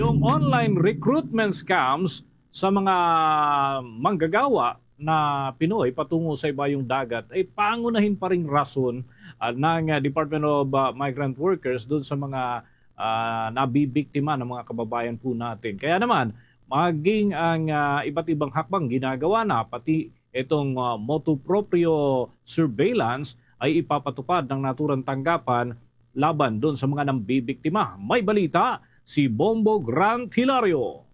yung online recruitment scams sa mga manggagawa na Pinoy patungo sa ibayong dagat ay pangunahin pa ring rason ah, ng ah, Department of ah, Migrant Workers doon sa mga ah, nabibiktima ng mga kababayan po natin. Kaya naman, maging ang ah, iba't ibang hakbang ginagawa na, pati itong uh, motu proprio surveillance ay ipapatupad ng naturang tanggapan laban doon sa mga nambibiktima. May balita si Bombo Grant Hilario.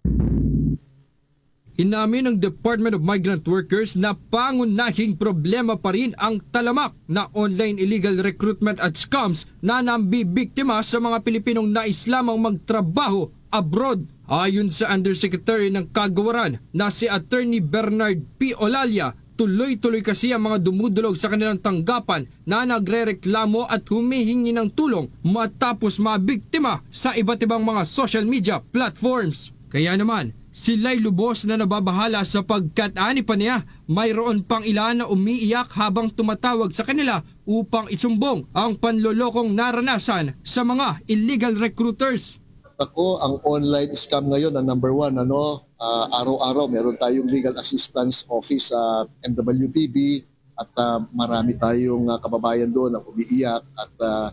Inamin ng Department of Migrant Workers na pangunahing problema pa rin ang talamak na online illegal recruitment at scams na nambibiktima sa mga Pilipinong nais lamang magtrabaho abroad. Ayon sa Undersecretary ng Kagawaran na si Attorney Bernard P. Olalia, tuloy-tuloy kasi ang mga dumudulog sa kanilang tanggapan na nagrereklamo at humihingi ng tulong matapos mabiktima sa iba't ibang mga social media platforms. Kaya naman, sila'y lubos na nababahala sapagkat ani pa niya, mayroon pang ilan na umiiyak habang tumatawag sa kanila upang isumbong ang panlolokong naranasan sa mga illegal recruiters. Ako, ang online scam ngayon ang number one. Ano, Ah, araw-araw meron tayong legal assistance office sa MWPB at ah, marami tayong ah, kababayan doon ang umiiyak at ah,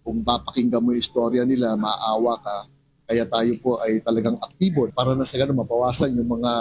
kung papakinggan mo yung istorya nila, maawa ka. Kaya tayo po ay talagang aktibo para na sa ganun mabawasan yung mga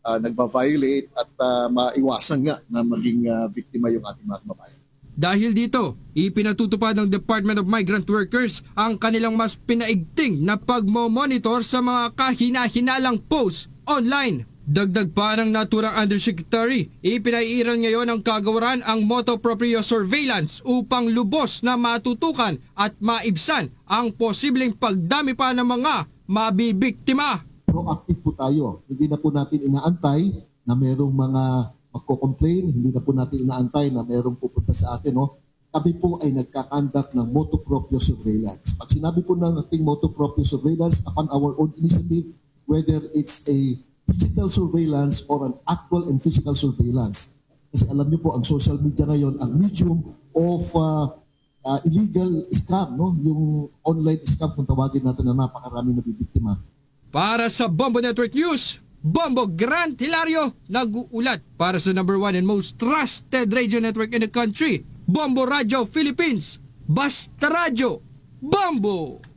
ah, nagba-violate at ah, maiwasan nga na maging ah, biktima yung ating mga kababayan. Dahil dito, ipinatutupad ng Department of Migrant Workers ang kanilang mas pinaigting na pagmomonitor sa mga kahina-hinalang posts online. Dagdag pa ng naturang undersecretary, ipinaiiral ngayon ng kagawaran ang moto proprio surveillance upang lubos na matutukan at maibsan ang posibleng pagdami pa ng mga mabibiktima. proactive po tayo. Hindi na po natin inaantay na merong mga magko-complain, hindi na po natin inaantay na merong pupunta sa atin. No? Kami po ay nagkakandak ng moto proprio surveillance. Pag sinabi po ng ating moto proprio surveillance upon our own initiative, whether it's a digital surveillance or an actual and physical surveillance. Kasi alam niyo po, ang social media ngayon, ang medium of uh, uh, illegal scam, no? yung online scam kung tawagin natin na napakaraming nabibiktima. Para sa Bombo Network News, Bombo Grant Hilario nag-uulat para sa number one and most trusted radio network in the country, Bombo Radio Philippines. Basta Radio, Bombo!